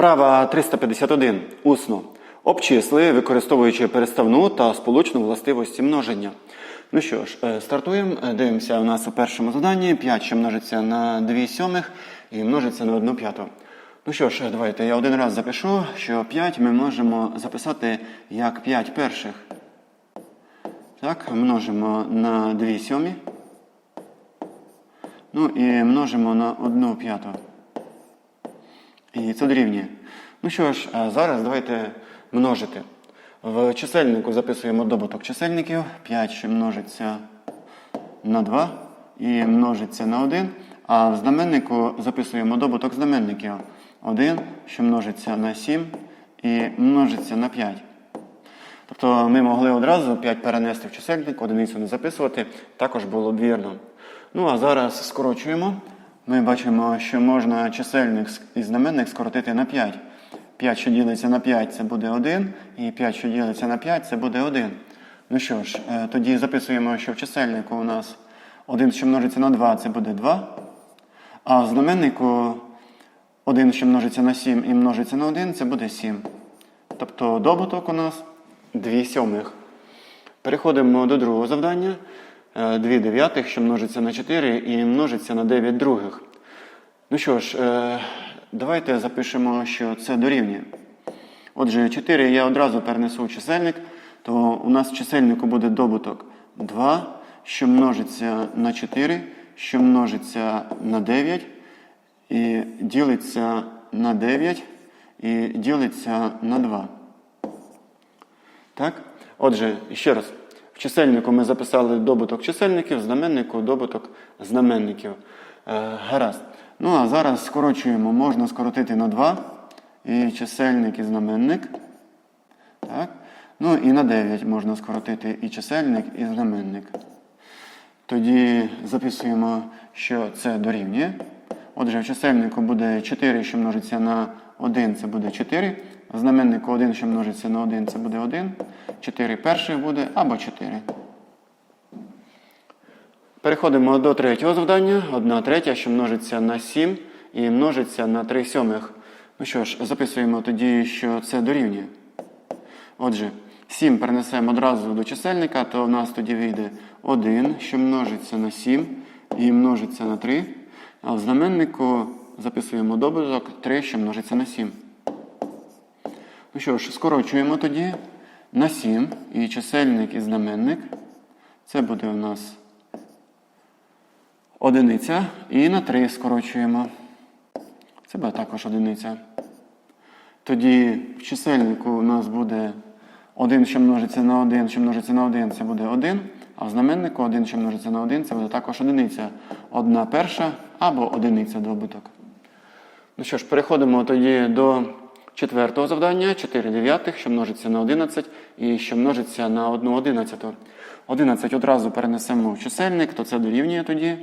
Вправа 351. Усно. Обчисли, використовуючи переставну та сполучну властивості множення. Ну що ж, е, стартуємо. Е, Дивимося у нас у першому заданні 5, що множиться на 2 сьомих і множиться на 1 п'яту. Ну що ж, е, давайте я один раз запишу, що 5 ми можемо записати як 5 перших. Так, множимо на 2 сьомі. Ну і множимо на 1 п'яту. І це дорівнює. Ну що ж, зараз давайте множити. В чисельнику записуємо добуток чисельників. 5, що множиться на 2 і множиться на 1. А в знаменнику записуємо добуток знаменників. 1, що множиться на 7 і множиться на 5. Тобто ми могли одразу 5 перенести в чисельник, одиницю не записувати, також було б вірно. Ну а зараз скорочуємо. Ми бачимо, що можна чисельник і знаменник скоротити на 5. 5, що ділиться на 5, це буде 1, і 5, що ділиться на 5, це буде 1. Ну що ж, е, тоді записуємо, що в чисельнику у нас 1, що множиться на 2, це буде 2. А в знаменнику 1, що множиться на 7 і множиться на 1, це буде 7. Тобто добуток у нас 2 сьомих. Переходимо до другого завдання. 2 дев'ятих, що множиться на 4 і множиться на 9 других. Ну що ж, е, давайте запишемо, що це дорівнює. Отже, 4 я одразу перенесу в чисельник, то у нас в чисельнику буде добуток 2, що множиться на 4, що множиться на 9, і ділиться на 9, і ділиться на 2. Так? Отже, ще раз. Чисельнику ми записали добуток чисельників, знаменнику добуток знаменників. Е, гаразд. Ну а зараз скорочуємо. Можна скоротити на 2. І чисельник, і знаменник. Так. Ну і на 9 можна скоротити і чисельник, і знаменник. Тоді записуємо, що це дорівнює. Отже, в чисельнику буде 4, що множиться на 1, це буде 4. Знаменнику 1, що множиться на 1, це буде 1. 4 перших буде або 4. Переходимо до третього завдання. 1 третя, що множиться на 7 і множиться на 3 сьомих. Ну що ж, записуємо тоді, що це дорівнює. Отже, 7 перенесемо одразу до чисельника, то в нас тоді вийде 1, що множиться на 7 і множиться на 3. А в знаменнику записуємо добуток 3, що множиться на 7. Ну що ж, скорочуємо тоді на 7 і чисельник і знаменник. Це буде у нас одиниця. І на 3 скорочуємо. Це буде також одиниця. Тоді в чисельнику у нас буде 1, що множиться на 1, що множиться на 1, це буде 1. А в знаменнику 1, що множиться на 1, це буде також одиниця. Одна перша або одиниця добуток. Ну що ж, переходимо тоді до четвертого завдання. 4 дев'ятих, що множиться на 11 і що множиться на 1 одинадцяту. 11 одразу перенесемо в чисельник, то це дорівнює тоді.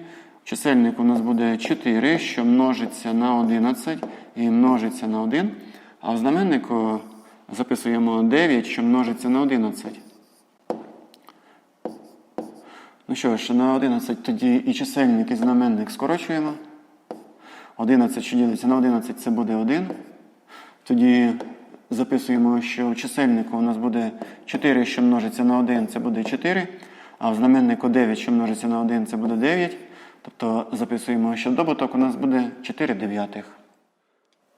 Чисельник у нас буде 4, що множиться на 11 і множиться на 1. А в знаменнику записуємо 9, що множиться на 11. Ну що ж, на 11 тоді і чисельник, і знаменник скорочуємо. 11, що ділиться на 11, це буде 1. Тоді записуємо, що в чисельнику у нас буде 4, що множиться на 1, це буде 4. А в знаменнику 9, що множиться на 1, це буде 9. Тобто записуємо, що добуток у нас буде 4 дев'ятих.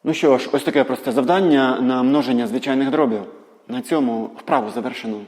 Ну що ж, ось таке просте завдання на множення звичайних дробів. На цьому вправу завершено.